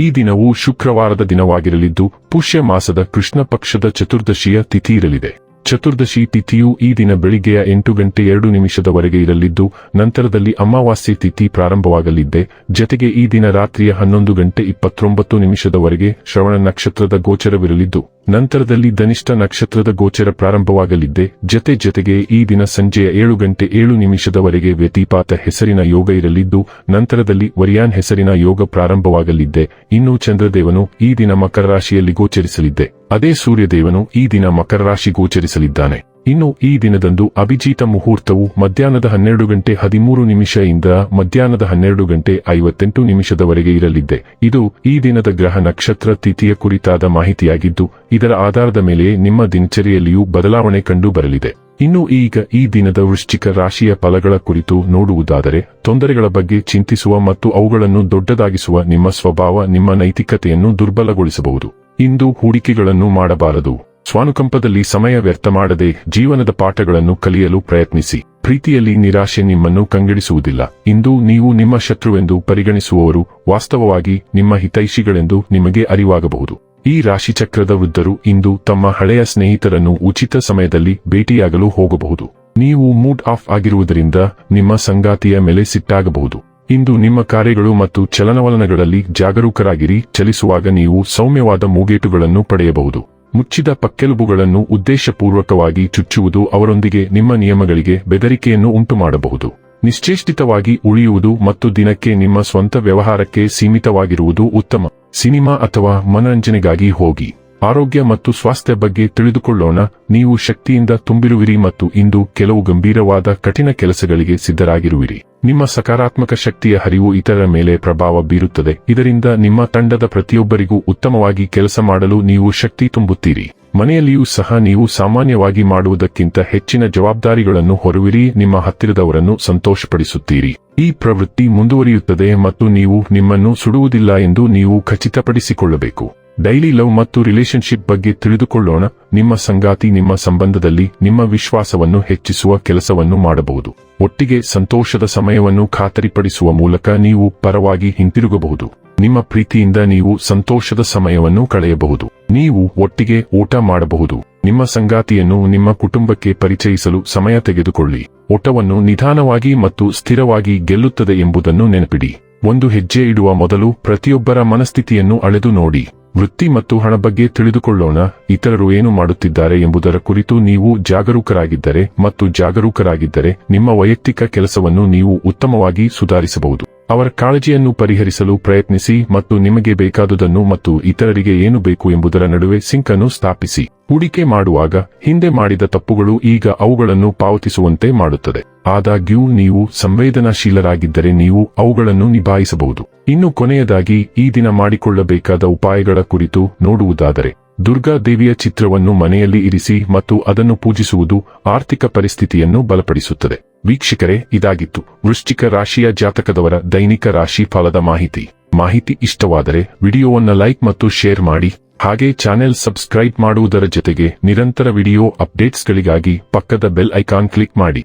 ಈ ದಿನವು ಶುಕ್ರವಾರದ ದಿನವಾಗಿರಲಿದ್ದು ಪುಷ್ಯ ಮಾಸದ ಕೃಷ್ಣ ಪಕ್ಷದ ಚತುರ್ದಶಿಯ ತಿಥಿ ಇರಲಿದೆ. ಚತುರ್ದಶಿ ತಿಥಿಯು ಈ ದಿನ ಬೆಳಿಗ್ಗೆಯ ಎಂಟು ಗಂಟೆ ಎರಡು ನಿಮಿಷದವರೆಗೆ ಇರಲಿದ್ದು, ನಂತರದಲ್ಲಿ ಅಮಾವಾಸ್ಯೆ ತಿಥಿ ಪ್ರಾರಂಭವಾಗಲಿದ್ದೆ. ಜತೆಗೆ ಈ ದಿನ ರಾತ್ರಿಯ ಹನ್ನೊಂದು ಗಂಟೆ ಇಪ್ಪತ್ತೊಂಬತ್ತು ನಿಮಿಷದವರೆಗೆ ಶ್ರವಣ ನಕ್ಷತ್ರದ ಗೋಚರವಿರಲಿದ್ದು, ನಂತರದಲ್ಲಿ ಧನಿಷ್ಠ ನಕ್ಷತ್ರದ ಗೋಚರ ಪ್ರಾರಂಭವಾಗಲಿದ್ದೆ. ಜತೆ ಜತೆಗೆ ಈ ದಿನ ಸಂಜೆಯ ಏಳು ಗಂಟೆ ಏಳು ನಿಮಿಷದವರೆಗೆ ವ್ಯತಿಪಾತ ಹೆಸರಿನ ಯೋಗ ಇರಲಿದ್ದು, ನಂತರದಲ್ಲಿ ವರಿಯಾನ್ ಹೆಸರಿನ ಯೋಗ ಪ್ರಾರಂಭವಾಗಲಿದ್ದೆ. ಇನ್ನು ಚಂದ್ರದೇವನು ಈ ದಿನ ಮಕರ ರಾಶಿಯಲ್ಲಿ ಗೋಚರಿಸಲಿದ್ದೆ. ಅದೇ ಸೂರ್ಯದೇವನು ಈ ದಿನ ಮಕರ ರಾಶಿ ಗೋಚರಿಸಲಿದ್ದಾನೆ. ಇನ್ನು ಈ ದಿನದಂದು ಅಭಿಜಿತ ಮುಹೂರ್ತವು ಮಧ್ಯಾಹ್ನದ ಹನ್ನೆರಡು ಗಂಟೆ ಹದಿಮೂರು ನಿಮಿಷದಿಂದ ಮಧ್ಯಾಹ್ನದ ಹನ್ನೆರಡು ಗಂಟೆ ಐವತ್ತೆಂಟು ನಿಮಿಷದವರೆಗೆ ಇರಲಿದೆ ಇದು ಈ ದಿನದ ಗ್ರಹ ನಕ್ಷತ್ರ ತಿಥಿಯ ಕುರಿತಾದ ಮಾಹಿತಿಯಾಗಿದ್ದು, ಇದರ ಆಧಾರದ ಮೇಲೆ ನಿಮ್ಮ ದಿನಚರಿಯಲ್ಲಿಯೂ ಬದಲಾವಣೆ ಕಂಡು ಬರಲಿದೆ. ಇನ್ನು ಈಗ ಈ ದಿನದ ವೃಶ್ಚಿಕ ರಾಶಿಯ ಫಲಗಳ ಕುರಿತು ನೋಡುವುದಾದರೆ, ತೊಂದರೆಗಳ ಬಗ್ಗೆ ಚಿಂತಿಸುವ ಮತ್ತು ಅವುಗಳನ್ನು ದೊಡ್ಡದಾಗಿಸುವ ನಿಮ್ಮ ಸ್ವಭಾವ, ನಿಮ್ಮ ನೈತಿಕತೆಯನ್ನು ದುರ್ಬಲಗೊಳಿಸಬಹುದು. ಇಂದು ಹೂಡಿಕೆಗಳನ್ನು ಮಾಡಬಾರದು. ಸ್ವಾನುಕಂಪದಲ್ಲಿ ಸಮಯ ವ್ಯರ್ಥ ಮಾಡದೆ ಜೀವನದ ಪಾಠಗಳನ್ನು ಕಲಿಯಲು ಪ್ರಯತ್ನಿಸಿ. ಪ್ರೀತಿಯಲ್ಲಿ ನಿರಾಶೆ ನಿಮ್ಮನ್ನು ಕಂಗೆಡಿಸುವುದಿಲ್ಲ. ಇಂದು ನೀವು ನಿಮ್ಮ ಶತ್ರುವೆಂದು ಪರಿಗಣಿಸುವವರು ವಾಸ್ತವವಾಗಿ ನಿಮ್ಮ ಹಿತೈಷಿಗಳೆಂದು ನಿಮಗೆ ಅರಿವಾಗಬಹುದು. ಈ ರಾಶಿಚಕ್ರದ ವೃದ್ಧರು ಇಂದು ತಮ್ಮ ಹಳೆಯ ಸ್ನೇಹಿತರನ್ನು ಉಚಿತ ಸಮಯದಲ್ಲಿ ಭೇಟಿಯಾಗಲು ಹೋಗಬಹುದು. ನೀವು ಮೂಡ್ ಆಫ್ ಆಗಿರುವುದರಿಂದ ನಿಮ್ಮ ಸಂಗಾತಿಯ ಮೇಲೆ ಸಿಟ್ಟಾಗಬಹುದು. ಇಂದು ನಿಮ್ಮ ಕಾರ್ಯಗಳು ಮತ್ತು ಚಲನವಲನಗಳಲ್ಲಿ ಜಾಗರೂಕರಾಗಿರಿ, ಚಲಿಸುವಾಗ ನೀವು ಸೌಮ್ಯವಾದ ಮೂಗೇಟುಗಳನ್ನು ಪಡೆಯಬಹುದು. ಮುಚ್ಚಿದ ಪಕ್ಕೆಲುಬುಗಳನ್ನು ಉದ್ದೇಶಪೂರ್ವಕವಾಗಿ ಚುಚ್ಚುವುದು ಅವರೊಂದಿಗೆ ನಿಮ್ಮ ನಿಯಮಗಳಿಗೆ ಬೆದರಿಕೆಯನ್ನು ಉಂಟುಮಾಡಬಹುದು. ನಿಶ್ಚೇಷ್ಟಿತವಾಗಿ ಉಳಿಯುವುದು ಮತ್ತು ದಿನಕ್ಕೆ ನಿಮ್ಮ ಸ್ವಂತ ವ್ಯವಹಾರಕ್ಕೆ ಸೀಮಿತವಾಗಿರುವುದು ಉತ್ತಮ. ಸಿನಿಮಾ ಅಥವಾ ಮನರಂಜನೆಗಾಗಿ ಹೋಗಿ. ಆರೋಗ್ಯ ಮತ್ತು ಸ್ವಾಸ್ಥ್ಯ ಬಗ್ಗೆ ತಿಳಿದುಕೊಳ್ಳೋಣ. ನೀವು ಶಕ್ತಿಯಿಂದ ತುಂಬಿರುವಿರಿ ಮತ್ತು ಇಂದು ಕೆಲವು ಗಂಭೀರವಾದ ಕಠಿಣ ಕೆಲಸಗಳಿಗೆ ಸಿದ್ಧರಾಗಿರುವಿರಿ. ನಿಮ್ಮ ಸಕಾರಾತ್ಮಕ ಶಕ್ತಿಯ ಹರಿವು ಇತರರ ಮೇಲೆ ಪ್ರಭಾವ ಬೀರುತ್ತದೆ. ಇದರಿಂದ ನಿಮ್ಮ ತಂಡದ ಪ್ರತಿಯೊಬ್ಬರಿಗೂ ಉತ್ತಮವಾಗಿ ಕೆಲಸ ಮಾಡಲು ನೀವು ಶಕ್ತಿ ತುಂಬುತ್ತೀರಿ. ಮನೆಯಲ್ಲಿಯೂ ಸಹ ನೀವು ಸಾಮಾನ್ಯವಾಗಿ ಮಾಡುವುದಕ್ಕಿಂತ ಹೆಚ್ಚಿನ ಜವಾಬ್ದಾರಿಗಳನ್ನು ಹೊರುವಿರಿ. ನಿಮ್ಮ ಹತ್ತಿರದವರನ್ನು ಸಂತೋಷಪಡಿಸುತ್ತೀರಿ. ಈ ಪ್ರವೃತ್ತಿ ಮುಂದುವರಿಯುತ್ತದೆ ಮತ್ತು ನೀವು ನಿಮ್ಮನ್ನು ಸುಡುವುದಿಲ್ಲ ಎಂದು ನೀವು ಖಚಿತಪಡಿಸಿಕೊಳ್ಳಬೇಕು. ಡೈಲಿ ಲವ್ ಮತ್ತು ರಿಲೇಶನ್ಶಿಪ್ ಬಗ್ಗೆ ತಿಳಿದುಕೊಳ್ಳೋಣ. ನಿಮ್ಮ ಸಂಗಾತಿ ನಿಮ್ಮ ಸಂಬಂಧದಲ್ಲಿ ನಿಮ್ಮ ವಿಶ್ವಾಸವನ್ನು ಹೆಚ್ಚಿಸುವ ಕೆಲಸವನ್ನು ಮಾಡಬಹುದು. ಒಟ್ಟಿಗೆ ಸಂತೋಷದ ಸಮಯವನ್ನು ಖಾತರಿಪಡಿಸುವ ಮೂಲಕ ನೀವು ಪರವಾಗಿ ಹಿಂತಿರುಗಬಹುದು. ನಿಮ್ಮ ಪ್ರೀತಿಯಿಂದ ನೀವು ಸಂತೋಷದ ಸಮಯವನ್ನು ಕಳೆಯಬಹುದು. ನೀವು ಒಟ್ಟಿಗೆ ಊಟ ಮಾಡಬಹುದು. ನಿಮ್ಮ ಸಂಗಾತಿಯನ್ನು ನಿಮ್ಮ ಕುಟುಂಬಕ್ಕೆ ಪರಿಚಯಿಸಲು ಸಮಯ ತೆಗೆದುಕೊಳ್ಳಿ. ಓಟವನ್ನು ನಿಧಾನವಾಗಿ ಮತ್ತು ಸ್ಥಿರವಾಗಿ ಗೆಲ್ಲುತ್ತದೆ ಎಂಬುದನ್ನು ನೆನಪಿಡಿ. ಒಂದು ಹೆಜ್ಜೆ ಇಡುವ ಮೊದಲು ಪ್ರತಿಯೊಬ್ಬರ ಮನಸ್ಥಿತಿಯನ್ನು ಅಳೆದು ನೋಡಿ. ವೃತ್ತಿ ಮತ್ತು ಹಣ ಬಗ್ಗೆ ತಿಳಿದುಕೊಳ್ಳೋಣ, ಇತರರು ಏನು ಮಾಡುತ್ತಿದ್ದಾರೆ ಎಂಬುದರ ಕುರಿತು ನೀವು ಜಾಗರೂಕರಾಗಿದ್ದರೆ ಮತ್ತು ಜಾಗರೂಕರಾಗಿದ್ದರೆ ನಿಮ್ಮ ವೈಯಕ್ತಿಕ ಕೆಲಸವನ್ನು ನೀವು ಉತ್ತಮವಾಗಿ ಸುಧಾರಿಸಬಹುದು. ಅವರ ಕಾಳಜಿಯನ್ನು ಪರಿಹರಿಸಲು ಪ್ರಯತ್ನಿಸಿ ಮತ್ತು ನಿಮಗೆ ಬೇಕಾದುದನ್ನು ಮತ್ತು ಇತರರಿಗೆ ಏನು ಬೇಕು ಎಂಬುದರ ನಡುವೆ ಸಿಂಕ್ ಅನ್ನು ಸ್ಥಾಪಿಸಿ. ಹೂಡಿಕೆ ಮಾಡುವಾಗ ಹಿಂದೆ ಮಾಡಿದ ತಪ್ಪುಗಳು ಈಗ ಅವುಗಳನ್ನು ಪಾವತಿಸುವಂತೆ ಮಾಡುತ್ತದೆ. ಆದಾಗ್ಯೂ ನೀವು ಸಂವೇದನಾಶೀಲರಾಗಿದ್ದರೆ ನೀವು ಅವುಗಳನ್ನು ನಿಭಾಯಿಸಬಹುದು. ಇನ್ನು ಕೊನೆಯದಾಗಿ ಈ ದಿನ ಮಾಡಿಕೊಳ್ಳಬೇಕಾದ ಉಪಾಯಗಳ ಕುರಿತು ನೋಡುವುದಾದರೆ ದುರ್ಗಾ ದೇವಿಯ ಚಿತ್ರವನ್ನು ಮನೆಯಲ್ಲಿ ಇರಿಸಿ ಮತ್ತು ಅದನ್ನು ಪೂಜಿಸುವುದು ಆರ್ಥಿಕ ಪರಿಸ್ಥಿತಿಯನ್ನು ಬಲಪಡಿಸುತ್ತದೆ. ವೀಕ್ಷಕರೇ, ಇದಾಗಿತ್ತು. ವೃಶ್ಚಿಕ ರಾಶಿಯ ಜಾತಕದವರ ದೈನಿಕ ರಾಶಿ ಫಲದ ಮಾಹಿತಿ. ಮಾಹಿತಿ ಇಷ್ಟವಾದರೆ ವಿಡಿಯೋವನ್ನ ಲೈಕ್ ಮತ್ತು ಶೇರ್ ಮಾಡಿ. ಹಾಗೆ ಚಾನೆಲ್ ಸಬ್ಸ್ಕ್ರೈಬ್ ಮಾಡುವುದರ ಜೊತೆಗೆ ನಿರಂತರ ವಿಡಿಯೋ ಅಪ್ಡೇಟ್ಸ್ಗಳಿಗಾಗಿ ಪಕ್ಕದ ಬೆಲ್ ಐಕಾನ್ ಕ್ಲಿಕ್ ಮಾಡಿ.